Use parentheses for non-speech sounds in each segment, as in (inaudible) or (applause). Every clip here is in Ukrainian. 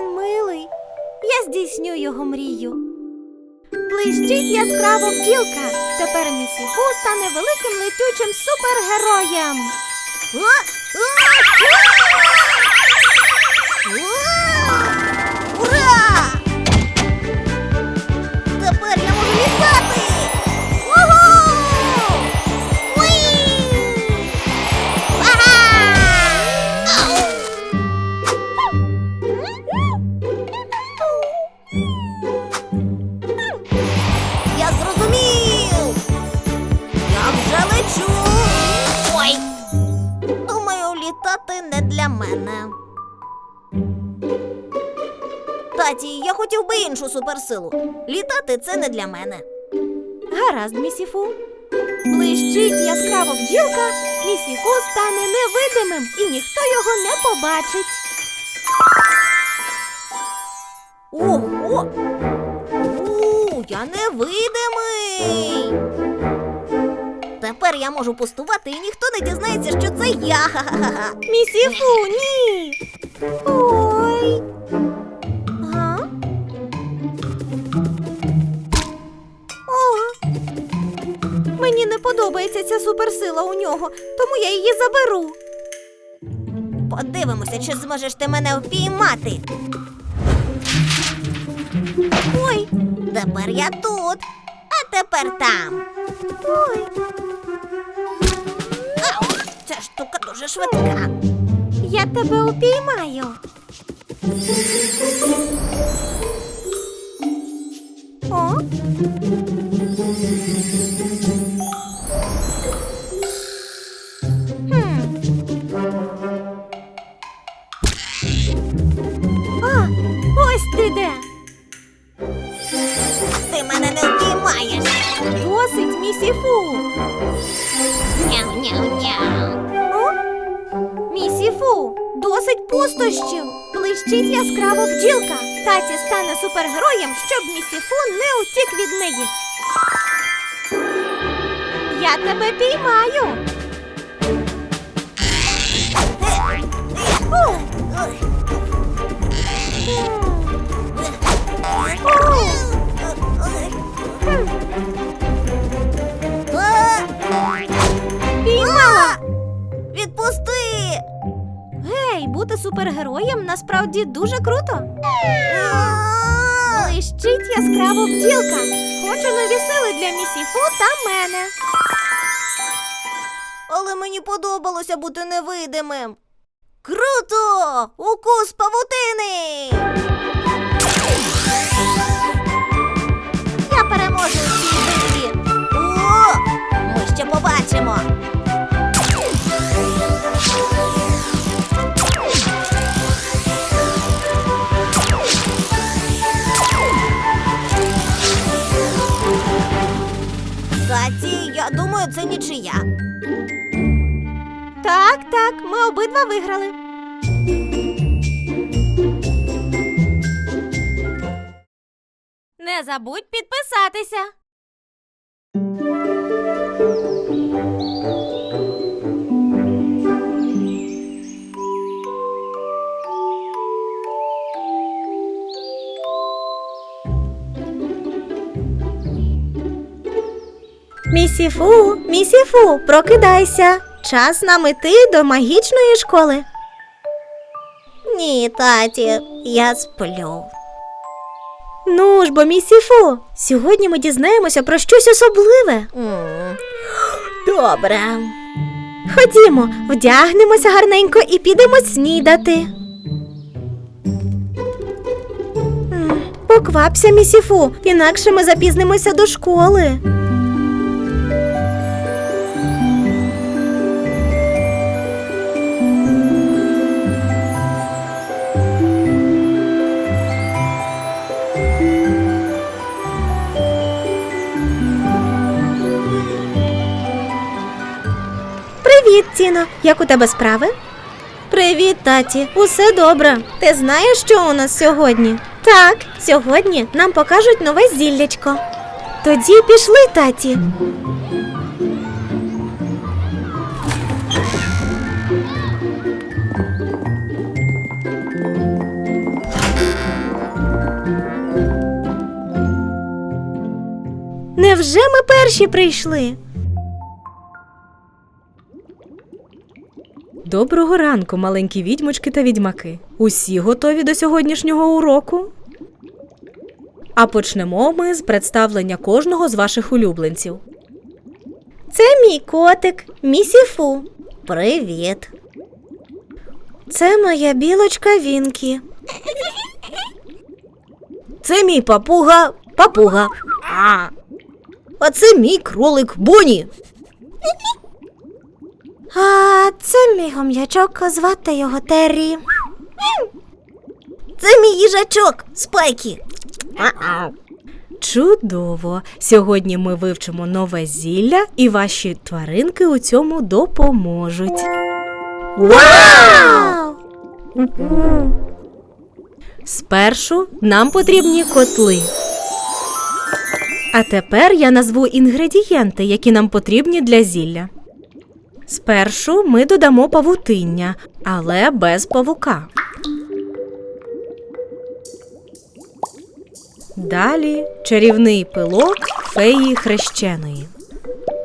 він милий. Я здійсню його мрію. Блищить яскраво бджілка. Тепер місіфу стане великим летючим супергероєм. Іншу суперсилу. Літати це не для мене. Гаразд, місіфу. Блищить яскраво бджілка, місіфу стане невидимим і ніхто його не побачить. Ого! У, я невидимий. Тепер я можу пустувати, і ніхто не дізнається, що це я. (laughs) Місіфу, ні. Ой. Мені не подобається ця суперсила у нього, тому я її заберу. Подивимося, чи зможеш ти мене впіймати. Ой, тепер я тут, а тепер там. Ой. Ця штука дуже швидка. Я тебе упіймаю. О. Блищить яскраво бджілка. Таті стане супергероєм, щоб місіфу не утік від неї. Я тебе піймаю. Піймала! Бути супергероєм насправді дуже круто. Блищить яскраво бджілка. Хочу нові сили для місіфу та мене. Але мені подобалося бути невидимим. Круто! Укус павутини! Я переможу у цій битві. О! Ми ще побачимо. Таті, я думаю, це нічия. Так, так, ми обидва виграли. Не забудь підписатися. Місіфу, місіфу, прокидайся. Час нам іти до магічної школи. Ні, таті, я сплю. Ну ж бо, місіфу, сьогодні ми дізнаємося про щось особливе. Добре. Ходімо, вдягнемося гарненько і підемо снідати. Поквапся, місіфу, інакше ми запізнимося до школи. Привіт, Як у тебе справи? Привіт, таті. Усе добре. Ти знаєш, що у нас сьогодні? Так, сьогодні нам покажуть нове зіллячко. Тоді пішли, таті. Невже ми перші прийшли? Доброго ранку, маленькі відьмочки та відьмаки. Усі готові до сьогоднішнього уроку? А почнемо ми з представлення кожного з ваших улюбленців. Це мій котик, місіфу. Привіт. Це моя білочка Вінкі. Це мій папуга, папуга. А, а це мій кролик Боні. А це мій гом'ячок, звати його Террі. Це мій їжачок, Спайкі. Чудово! Сьогодні ми вивчимо нове зілля, і ваші тваринки у цьому допоможуть. Вау! Спершу нам потрібні котли. А тепер я назву інгредієнти, які нам потрібні для зілля. Спершу ми додамо павутиння, але без павука. Далі чарівний пилок феї хрещеної.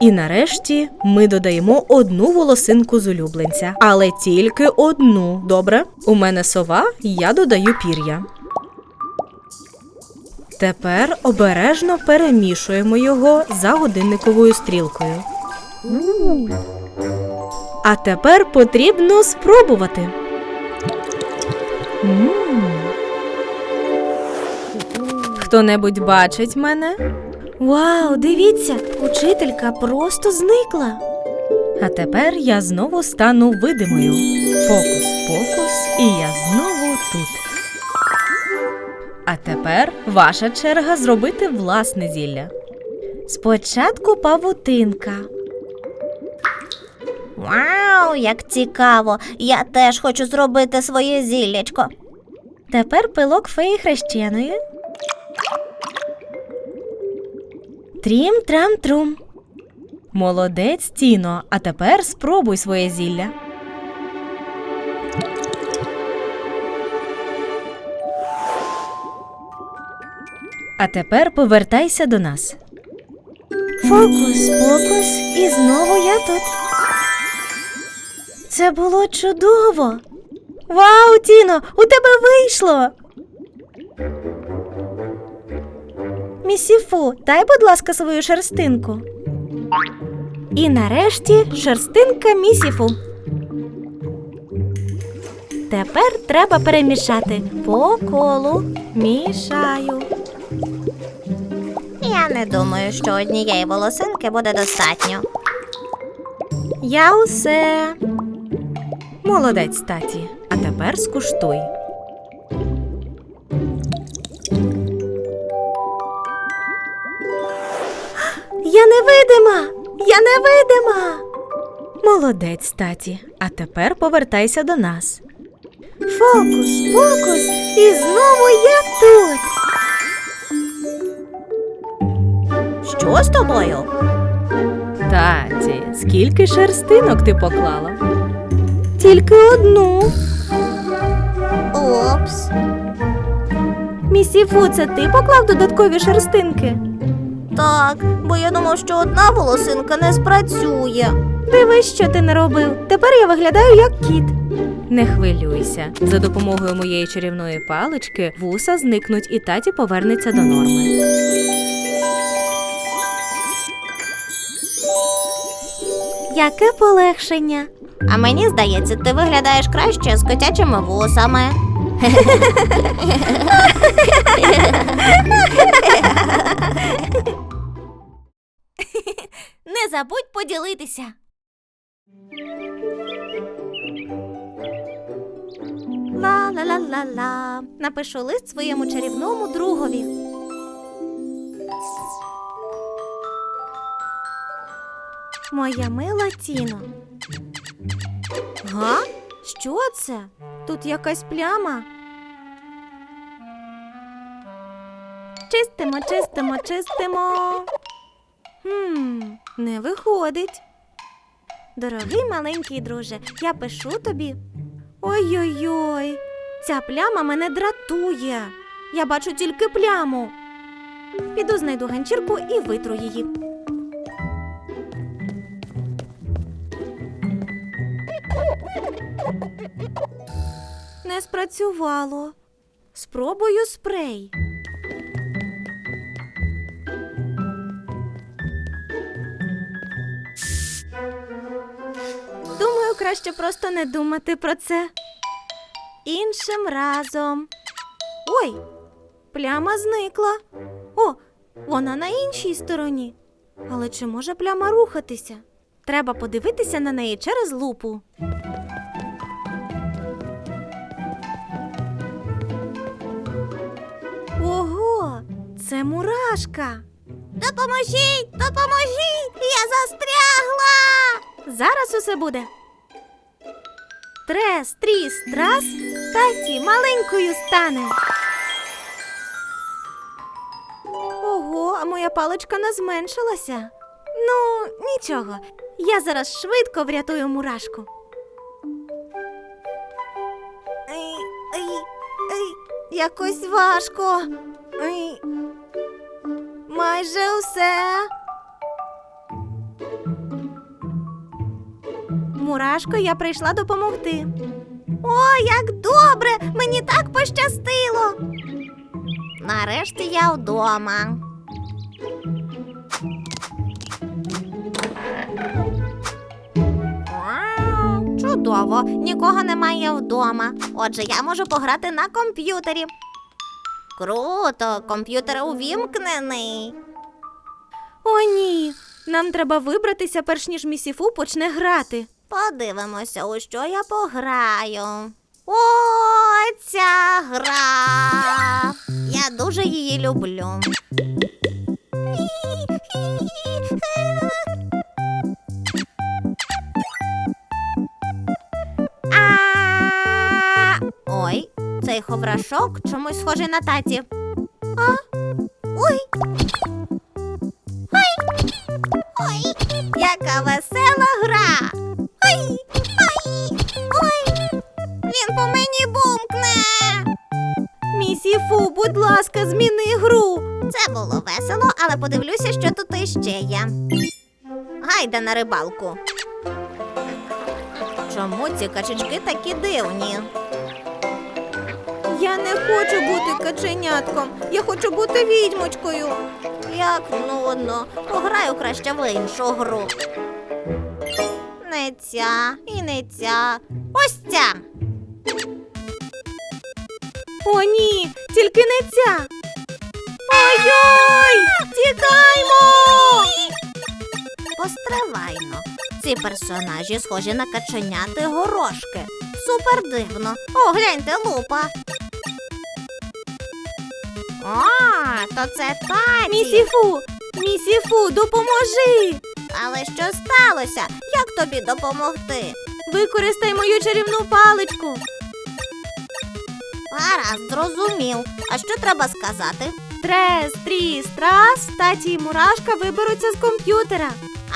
І нарешті ми додаємо одну волосинку з улюбленця, але тільки одну. Добре? У мене сова, я додаю пір'я. Тепер обережно перемішуємо його за годинниковою стрілкою. А тепер потрібно спробувати. М. Хто-небудь бачить мене? Вау, дивіться, учителька просто зникла. А тепер я знову стану видимою. Фокус-покус, і я знову тут. А тепер ваша черга зробити власне зілля. Спочатку павутинка. Вау, як цікаво! Я теж хочу зробити своє зіллячко. Тепер пилок феї хрещеної. Трім трам трум. Молодець, Тіно, а тепер спробуй своє зілля. А тепер повертайся до нас. Фокус, покус, і знову я тут. Це було чудово. Вау, Тіно, у тебе вийшло. Місіфу, дай, будь ласка, свою шерстинку. І нарешті шерстинка місіфу. Тепер треба перемішати по колу. Мішаю. Я не думаю, що однієї волосинки буде достатньо. Я усе. Молодець, таті. А тепер скуштуй. Я невидима! Я невидима! Молодець, таті. А тепер повертайся до нас. Фокус, фокус, і знову я тут. Що з тобою? Таті, скільки шерстинок ти поклала? Тільки одну. Опс. Місіфу, це ти поклав додаткові шерстинки? Так, бо я думав, що одна волосинка не спрацює. Дивись, що ти не робив. Тепер я виглядаю як кіт. Не хвилюйся. За допомогою моєї чарівної палички вуса зникнуть і таті повернеться до норми. Яке полегшення. А мені здається, ти виглядаєш краще з котячими вусами. Не забудь поділитися. Ла-ла-ла-ла-ла. Напишу лист своєму чарівному другові. Моя мила Тіно. Га? Що це? Тут якась пляма. Чистимо, чистимо, чистимо. Хм, не виходить. Дорогий маленький друже, я пишу тобі. Ой-ой-ой, ця пляма мене дратує. Я бачу тільки пляму. Піду знайду ганчірку і витру її. Не спрацювало. Спробую спрей. Думаю, краще просто не думати про це. Іншим разом. Ой, пляма зникла. О, вона на іншій стороні. Але чи може пляма рухатися? Треба подивитися на неї через лупу. Це мурашка. Допоможіть, допоможіть! Я застрягла. Зараз усе буде. Трес, тріс, трас, таті маленькою стане. Ого, а моя паличка не зменшилася. Ну, нічого. Я зараз швидко врятую мурашку. Ей, ей, ей, якось важко. Ей. Майже усе. Мурашко, я прийшла допомогти. О, як добре! Мені так пощастило. Нарешті я вдома. Чудово, нікого немає вдома. Отже, я можу пограти на комп'ютері. Круто, комп'ютер увімкнений. О, ні. Нам треба вибратися, перш ніж місіфу почне грати. Подивимося, у що я пограю. О, ця гра. Я дуже її люблю. Ой, цей ховрашок чомусь схожий на таті. А? Ой. Ой. Ой. Яка весела гра. Ой. Ой. Ой. Він по мені бумкне. Місіфу, будь ласка, зміни гру. Це було весело, але подивлюся, що тут іще є. Гайда на рибалку. Чому ці качечки такі дивні? Я не хочу бути каченятком. Я хочу бути відьмочкою. Як нудно. Пограю краще в іншу гру. Не ця і не ця. Ось ця. О, ні, тільки не ця. Ой-ой! Тікаймо! Постривайно. Ці персонажі схожі на каченяти горошки. Супер дивно. О, гляньте, лупа. О, то це таті. Місіфу, місіфу, допоможи. Але що сталося? Як тобі допомогти? Використай мою чарівну паличку. Гаразд, зрозумів. А що треба сказати? Трес, тріс, трас, таті і мурашка виберуться з комп'ютера.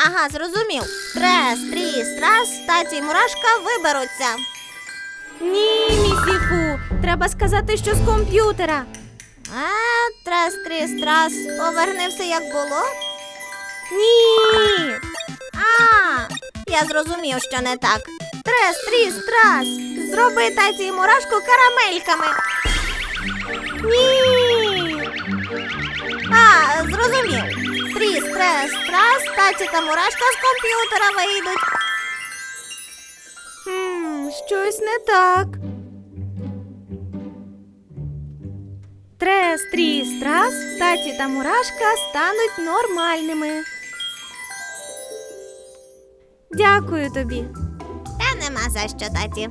Ага, зрозумів. Трес, тріс, трас, таті і мурашка виберуться. Ні, місіфу, треба сказати, що з комп'ютера. А, трес, тріс, трас, поверни все як було. Ні. А, я зрозумів, що не так. Трес, тріс, трас. Зроби таті мурашку карамельками. Ні. А, зрозумів. Тріс, трес, трас, таті та мурашка з комп'ютера вийдуть. Хм, щось не так. Трес, тріс, трас, таті та мурашка стануть нормальними. Дякую тобі. Та нема за що, таті.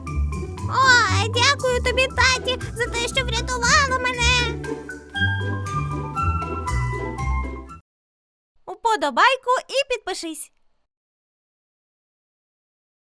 Ой, дякую тобі, таті, за те, що врятувала мене. Уподобайку і підпишись.